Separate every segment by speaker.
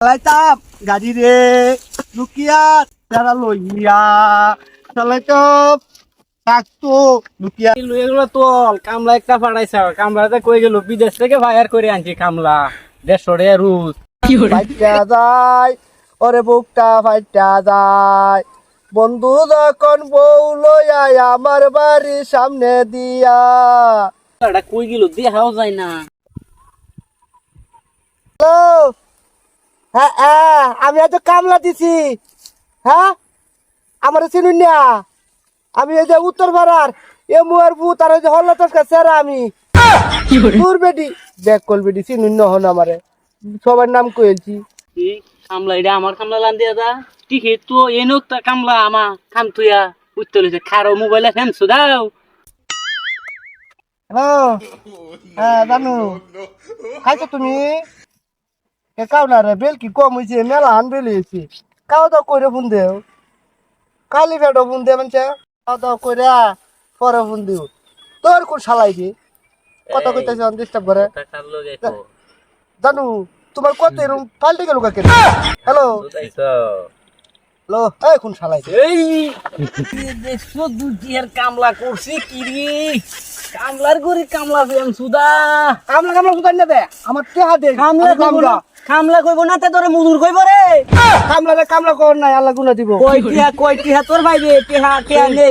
Speaker 1: চালাইতাম গাড়ি রে। লুকিয়া তারা লইয়া চালাইতাম থাকতো লুকিয়া
Speaker 2: এগুলো তোল কামলা একটা পাঠাইছে কামলাতে কই গেল? বিদেশ থেকে ফায়ার করে আনছি কামলা। দেড়শো টাকা রুজ
Speaker 1: ফাইটা যায় ওরে বুকটা ফাইটা যায়। বন্ধু যখন বউ লইয়া আমার বাড়ির সামনে দিয়া।
Speaker 2: কই গেল? দেখাও যায় না।
Speaker 1: হ্যালো হ্যাঁ হ্যাঁ আমি আজ কামলা দিছি। হ্যাঁ আমার চিনুন না। আমি এই যে উত্তর পাড়ার এ মুয়ার আর ওই যে হল্লাতস কাছে আমি। তোর বেটি ব্যাক কল বেটি চিনুন না হন আমারে। সবার নাম কইলছি।
Speaker 2: কি কামলা এটা? আমার কামলা লান দিয়া দা ঠিক তো এনো তা কামলা আমা কাম তুইয়া উত্তর হইছে। খারো মোবাইলে ফেম সুদাও।
Speaker 1: হ্যালো হ্যাঁ জানু। খাইছো তুমি? এ কাও না রে বেল কি কম হয়েছে মেলা হান বেল হয়েছে কাও দাও ফোন দেও। কালি ফেটো ফোন দে মানে কাও দাও কইরা পরে ফোন দিও। তোর কোন শালাই দি কত কইতেছে ডিস্টার্ব করে। জানু তোমার কত এরকম পাল্টে গেল কাকে হ্যালো। হ্যালো এই কোন শালাই
Speaker 2: এই দেখছ দুটিয়ার কামলা করছে কি রে? কামলার গরি কামলা ফেম সুদা।
Speaker 1: কামলা কামলা সুদান না দে? আমার টেহা দে
Speaker 2: কামলা না কামলা কইব না তে তোরে মজুর কইব রে।
Speaker 1: কামলা রে কামলা কর নাই আল্লাহ গুনা দিব।
Speaker 2: কই টিহা কই টিহা তোর ভাই রে টিহা টিহা নে।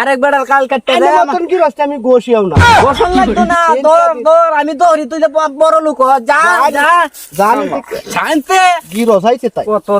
Speaker 2: আরেকবার আর কাল কাটতে
Speaker 1: মতন কি রাস্তা আমি গোসিয়াও না।
Speaker 2: বসন লাগতো না তোর তোর আমি দৌড়ি তুই বড় লোক যা যা
Speaker 1: জানি
Speaker 2: শান্তে।
Speaker 1: গিরস আইছে তাই?
Speaker 2: কত